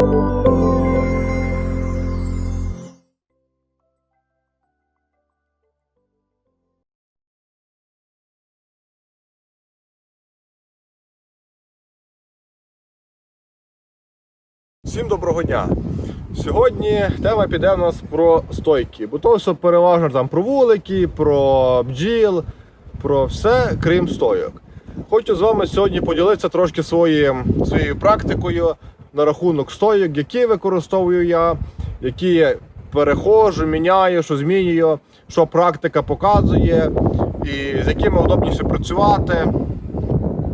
Всім доброго дня! Сьогодні тема піде у нас про стойки, бо то все переважно там про вулики, про бджіл, про все, крім стойок. Хочу з вами сьогодні поділитися трошки своїм, своєю практикою на рахунок стойок, які використовую я, які я перехожу, міняю, що змінюю, що практика показує, і з якими удобніше працювати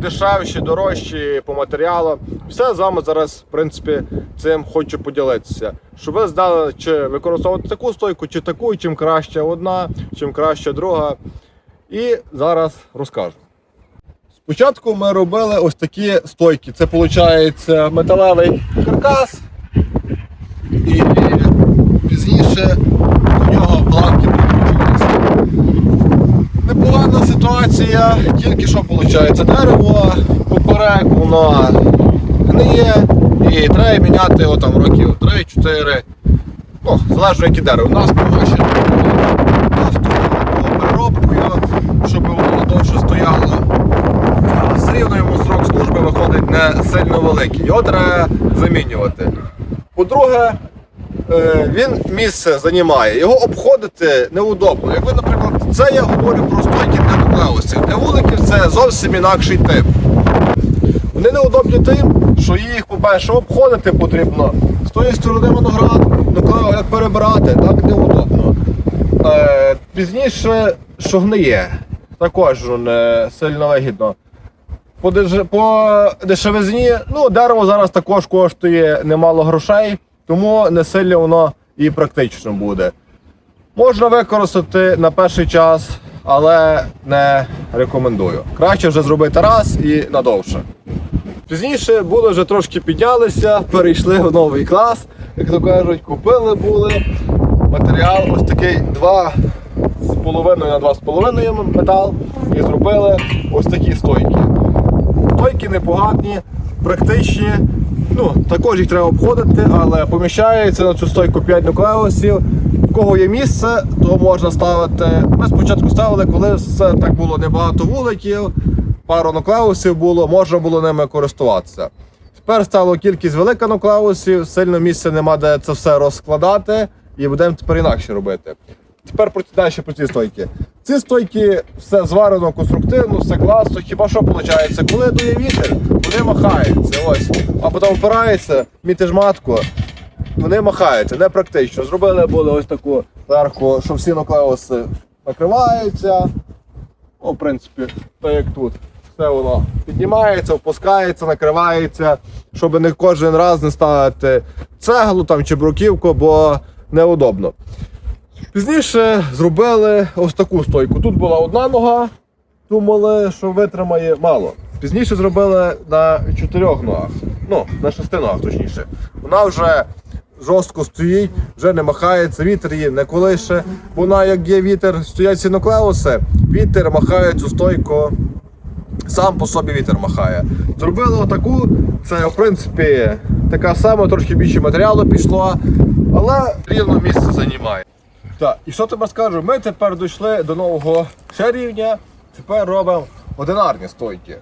дешевші, дорожчі по матеріалу. Все з вами зараз, в принципі, цим хочу поділитися. Щоб ви знали, чи використовувати таку стойку, чи таку, і чим краще одна, чим краще друга. І зараз розкажу. Спочатку ми робили ось такі стойки. Це виходить металевий каркас. І пізніше до нього планки прикручувалися. Непогана ситуація, тільки що виходить дерево, поперек воно гниє і треба міняти його там років 3-4. Ну, залежно яке дерево. У нас помощі переробкою, щоб воно довше стояло. А Все рівно йому срок служби виходить не сильно великий. Його треба замінювати. По-друге, е, він місце займає. Його обходити неудобно. Як ви, наприклад, це я говорю про стойки для нуклеусів. Для вуликів це зовсім інакший тип. Вони неудобні тим, що їх, по-перше, обходити потрібно. З тої сторони виноград, нуклео як перебирати, так неудобно. Е, пізніше, що гниє, також не сильно вигідно. По, по дешевизні, ну, дерево зараз також коштує немало грошей, тому не сильно воно і практично буде. Можна використати на перший час, але не рекомендую. Краще вже зробити раз і надовше. Пізніше були вже трошки піднялися, перейшли в новий клас, як то кажуть, купили були. Матеріал ось такий 2 з половиною на 2,5 метал і зробили ось такі стойки. Стойки непогані, практичні. Ну, також їх треба обходити, але поміщається на цю стойку 5 нуклеусів. В кого є місце, то можна ставити. Ми спочатку ставили, коли все так було небагато вуликів, пару нуклеусів було, можна було ними користуватися. Тепер стало кількість велика нуклеусів, сильно місця нема, де це все розкладати, і будемо тепер інакше робити. Тепер далі про ці стойки. Ці стойки все зварено конструктивно, все класно. Хіба що виходить? Коли дує вітер, вони махаються. Ось. А потім опирається, мітиш матку, вони махаються, не практично. Зробили були ось таку верху, що всі нуклеуси накриваються. Ну, в принципі, так як тут. Все воно піднімається, опускається, накривається, щоб не кожен раз не ставити цеглу там чи бруківку, бо неудобно. Пізніше зробили ось таку стойку. Тут була одна нога, думали, що витримає мало. Пізніше зробили на чотирьох ногах, ну, на шести ногах точніше. Вона вже жорстко стоїть, вже не махається, вітер її не колише. Вона, як є вітер, стоять ці нуклеуси, вітер махає цю стойку. Сам по собі вітер махає. Зробили отаку, це в принципі така сама, трошки більше матеріалу пішло, але рівно місце займає. Так, і що тепер скажу? Ми тепер дійшли до нового ще рівня, тепер робимо одинарні стойки.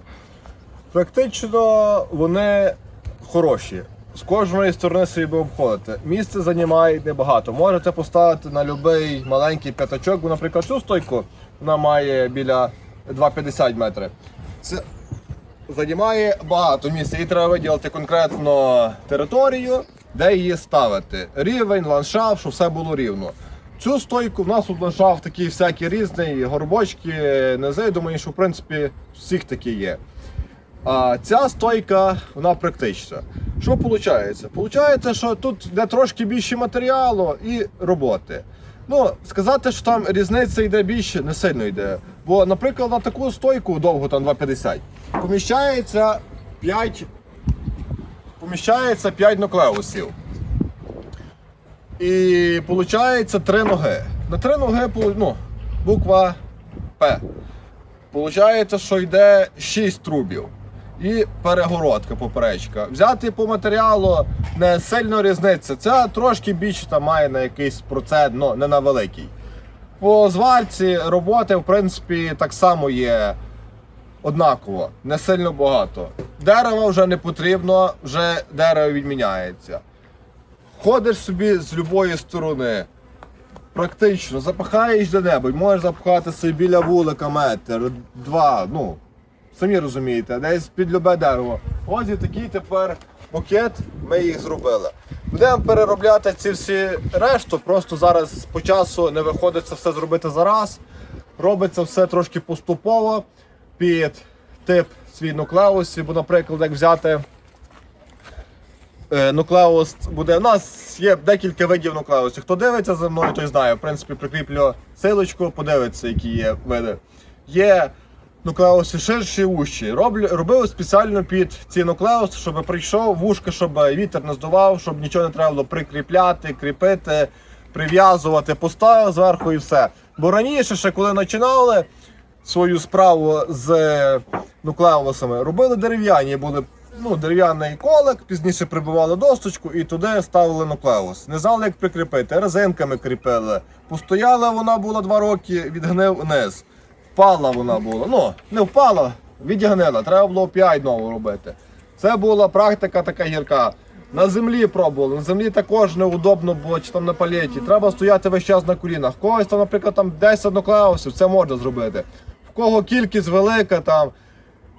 Практично вони хороші. З кожної сторони собі обходити. Місце займає небагато. Можете поставити на будь-який маленький п'ятачок, бо, наприклад, цю стойку вона має біля 2,50 метри. Це займає багато місця. І треба виділити конкретно територію, де її ставити. Рівень, ландшафт, щоб все було рівно. Цю стойку в нас тут ландшафт такий всякий різний, горбочки, низи, думаю, що в принципі всіх такі є. А ця стойка, вона практична. Що виходить? Получається, що тут йде трошки більше матеріалу і роботи. Ну, сказати, що там різниця йде більше, не сильно йде. Бо, наприклад, на таку стойку довгу, там 2,50, поміщається 5, поміщається 5 нуклеусів. І виходить три ноги. На три ноги ну, буква П. Получається, що йде 6 трубів. і перегородка поперечка. Взяти по матеріалу не сильно різниця. Це трошки більше там має на якийсь процент, ну не на великий. По зварці роботи, в принципі, так само є однаково, не сильно багато. Дерева вже не потрібно, вже дерево відміняється. Ходиш собі з любої сторони. Практично, запахаєш до неба, можеш запхати собі біля вулика метр, два, ну, самі розумієте, десь під любе дерево. Ось і такий тепер букет, ми їх зробили. Будемо переробляти ці всі решту, просто зараз по часу не виходить все зробити зараз. Робиться все трошки поступово під тип свій нуклеусів, бо, наприклад, як взяти нуклеус буде. У нас є декілька видів нуклеусів. Хто дивиться за мною, той знає. В принципі, прикріплю силочку, подивиться, які є види. Є нуклеуси ширші, вущі. Роблю, робили спеціально під ці нуклеуси, щоб прийшов вушка, щоб вітер не здував, щоб нічого не треба було прикріпляти, кріпити, прив'язувати, поставив зверху і все. Бо раніше, ще коли починали свою справу з е, нуклеусами, робили дерев'яні, були ну, дерев'яний колик, пізніше прибивали досточку і туди ставили нуклеус. Не знали, як прикріпити, резинками кріпили. Постояла вона була два роки, відгнив вниз. Впала вона була. Ну, не впала, відігнила. Треба було опять нову робити. Це була практика така гірка. На землі пробували. На землі також неудобно було, чи там на палеті. Треба стояти весь час на колінах. Когось там, наприклад, там 10 нуклеусів, це можна зробити. В кого кількість велика, там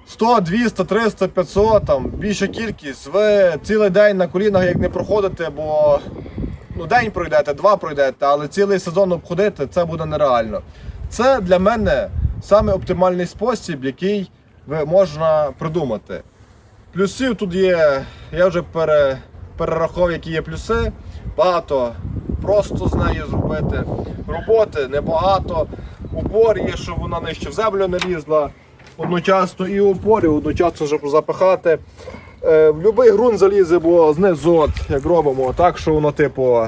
100, 200, 300, 500, там більша кількість. Ви цілий день на колінах як не проходите, бо ну, день пройдете, два пройдете, але цілий сезон обходити це буде нереально. Це для мене саме оптимальний спосіб, який ви можна придумати. Плюсів тут є, я вже пере, перерахував, які є плюси. Багато просто з нею зробити. Роботи небагато. Упор є, щоб вона нижче в землю не лізла. Одночасно і упор, і одночасно щоб запихати. Е, в будь-який ґрунт залізе, бо знизу, от, як робимо, так що воно типу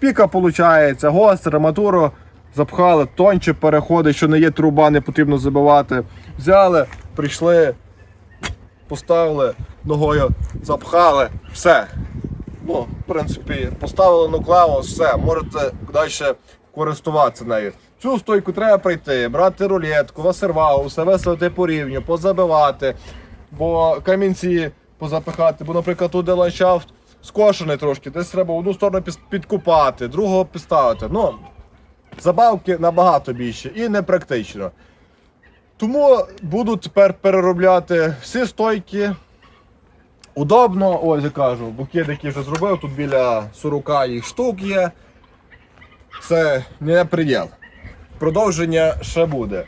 піка виходить, гостре, арматуру запхали, тонче переходить, що не є труба, не потрібно забивати. Взяли, прийшли, поставили ногою, запхали, все. Ну, в принципі, поставили нуклеус, все, можете далі користуватися нею. Цю стойку треба прийти, брати рулетку, васервагу, все виставити по рівню, позабивати, бо камінці позапихати, бо, наприклад, тут де ландшафт скошений трошки, десь треба одну сторону підкупати, другого підставити. Ну, забавки набагато більше і непрактично. Тому буду тепер переробляти всі стойки. Удобно, ось я кажу, букет, вже зробив, тут біля 40 їх штук є. Це не предел. Продовження ще буде.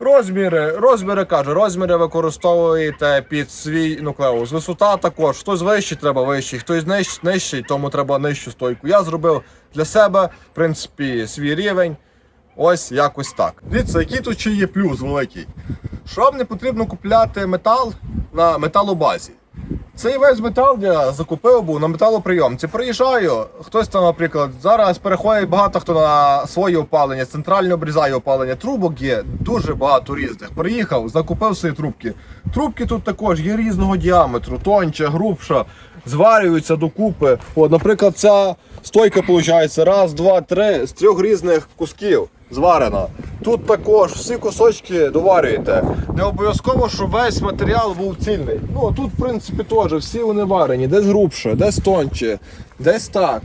Розміри, розміри кажу, розміри використовуєте під свій нуклеус. Висота також. Хтось вищий, треба вищий, хтось нижчий, нижчий, тому треба нижчу стойку. Я зробив для себе, в принципі, свій рівень. Ось якось так. Дивіться, який тут ще є плюс великий. Що вам не потрібно купляти метал на металобазі. Цей весь метал я закупив був на металоприйомці. Приїжджаю, хтось там, наприклад, зараз переходить багато хто на своє опалення, центральне обрізає опалення. Трубок є дуже багато різних. Приїхав, закупив свої трубки. Трубки тут також є різного діаметру, тонче, грубша, зварюються докупи. От, наприклад, ця стойка виходить раз, два, три з трьох різних кусків зварена. Тут також всі кусочки доварюєте. Не обов'язково, щоб весь матеріал був цільний. Ну тут, в принципі, теж всі вони варені, десь грубше, десь тонче, десь так.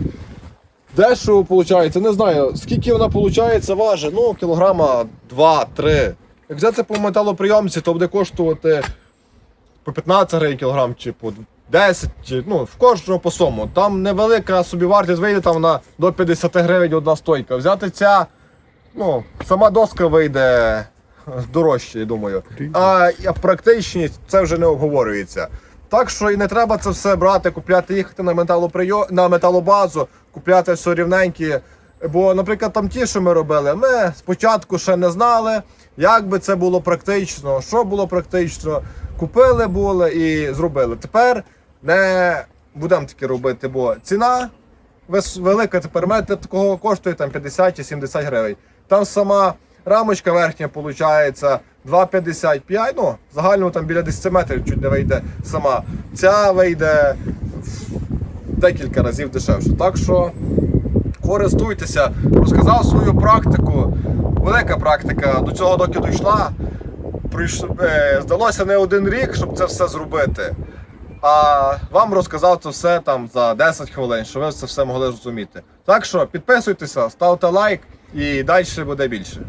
Дешево виходить, не знаю, скільки вона виходить, важить, ну, кілограма 2-3. Як взяти по металоприйомці, то буде коштувати по 15 гривень кілограм, чи по 10, чи ну, в кожного по суму. Там невелика собівартість вийде там на до 50 гривень одна стойка. Взяти ця, ну, сама доска вийде дорожче, я думаю. А практичність це вже не обговорюється. Так що і не треба це все брати, купляти, їхати на металоприйо... на металобазу, купляти все рівненьке. Бо, наприклад, там ті, що ми робили, ми спочатку ще не знали, як би це було практично, що було практично. Купили були і зробили. Тепер не будемо таке робити, бо ціна велика тепер метр такого коштує там 50 чи 70 гривень. Там сама Рамочка верхня виходить 2,55, ну, в загальному там біля 10 метрів чуть не вийде сама. Ця вийде декілька разів дешевше. Так що користуйтеся, розказав свою практику. Велика практика до цього доки дійшла. Е, Здалося не один рік, щоб це все зробити. А вам розказав це все там за 10 хвилин, щоб ви це все могли зрозуміти. Так що підписуйтеся, ставте лайк і далі буде більше.